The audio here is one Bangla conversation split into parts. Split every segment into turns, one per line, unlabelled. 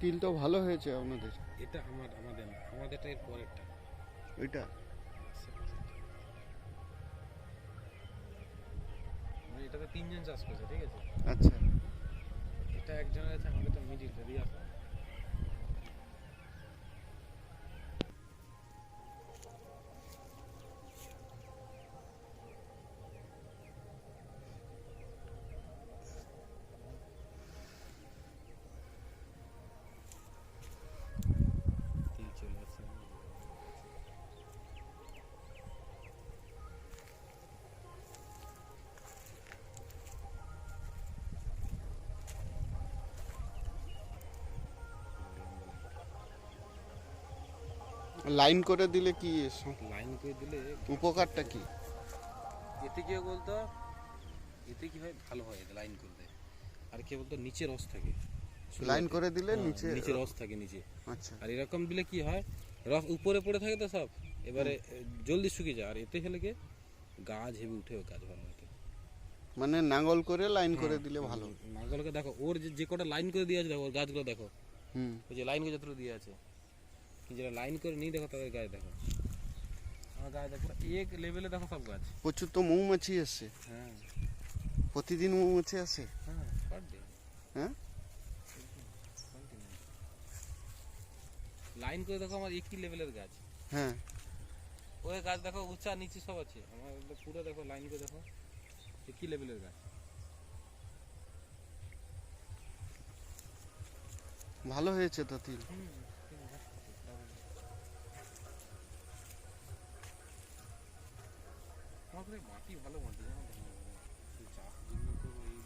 তিল তো ভালো হয়েছে আপনাদের?
এটা আমার আমাদের না আমাদেরটা এর পরেরটা।
ওইটা?
মানে এটাতে তিনজন চাষ করেছে ঠিক আছে?
আচ্ছা।
এটা একজনের আছে আমাদেরটা মিডিলটা দিয়ে আসা
লাইন করে দিলে কি
লাইন করে দিলে
উপকারটা কি?
এতে কি বলতো? এতে কি হয়? ভালো হয় লাইন করলে। আর কি বলতো? নিচে রস থাকে।
লাইন করে দিলে
হ্যাঁ,
নিচে
নিচে রস থাকে নিচে।
আচ্ছা।
আর এরকম দিলে কি হয়? রস উপরে পড়ে থাকে তো সব? এবারে জলদি শুকিয়ে যায়। আর এতে হলে কি? গাছ হেবি উঠে গাছ ভালো হতে
মানে নাঙ্গল করে লাইন করে দিলে ভালো।
নাগলকে দেখো ওর যে যে কটা লাইন করে দিয়ে আছে দেখো গাছগুলো দেখো।
হুম।
ওই যে লাইন করে যতটুকু দিয়ে আছে। যেটা লাইন করে নিয়ে দেখো তাদের গাছ দেখো। আমার গাছ দেখো এক লেভেলে দেখো সব গাছ।
প্রচুর তো মৌমাছি এসছে
হ্যাঁ।
প্রতিদিন মৌমাছি আসে
হ্যাঁ পার ডে
হ্যাঁ
লাইন করে দেখো আমার একই লেভেলের গাছ।
হ্যাঁ।
ওই গাছ দেখো উঁচা নিচে সব আছে। আমার পুরো দেখো লাইন করে দেখো একই লেভেলের গাছ।
ভালো হয়েছে তো তিল।
মাটি ভালো মাটি জানো চাষ তো এই।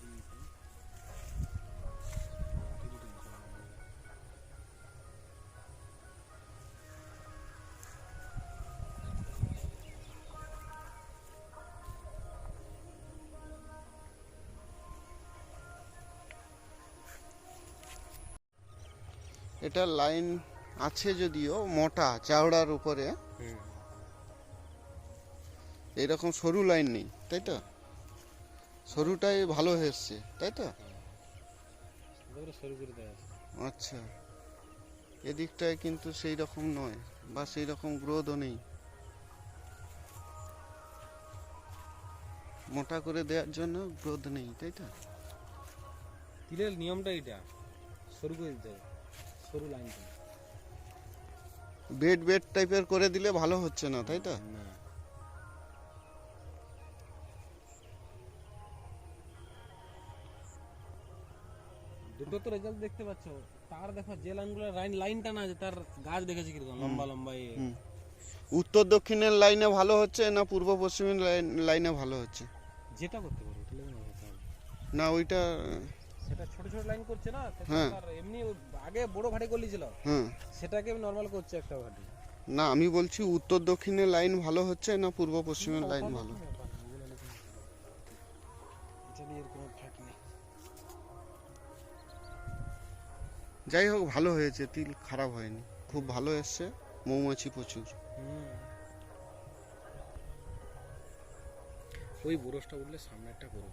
এটা লাইন আছে যদিও মোটা চাওড়ার উপরে। এরকম সরু লাইন নেই তাই তো? সরুটাই ভালো হয়েছে তাই তো? আচ্ছা। এদিকটায় কিন্তু সেই রকম নয় বা সেই রকম গ্রোথও নেই। মোটা করে দেওয়ার জন্য গ্রোথ নেই তাই তো?
তিলের নিয়মটা এটা সরু করে দিতে হবে সরু লাইন
বেড বেড টাইপের করে দিলে ভালো হচ্ছে না তাই তো?
না। দুটো তো রেজাল্ট দেখতে পাচ্ছ। তার দেখো যে লাইনগুলো লাইন লাইনটা না আছে তার গাছ দেখেছি কীরকম লম্বা লম্বা এ।
উত্তর দক্ষিণের লাইনে ভালো হচ্ছে না পূর্ব পশ্চিমের লাইন- ভালো হচ্ছে?
যেটা করতে পারো না
ওইটা
সেটা ছোট ছোট লাইন করছে না তো
হ্যাঁ।
এমনি আগে বড় ভাটি করলিছিল
হ্যাঁ
সেটাকে নর্মাল করছে একটা ভাটি
না আমি বলছি উত্তর দক্ষিণের লাইন ভালো হচ্ছে না পূর্ব পশ্চিমের লাইন ভালো?
এটা নিয়ে কোনো ঠাক নেই।
যাই হোক, ভালো হয়েছে, তিল খারাপ হয়নি। খুব ভালো এসছে, মৌমাছি প্রচুর।
ওই বরসটা উঠলে সামনে একটা করব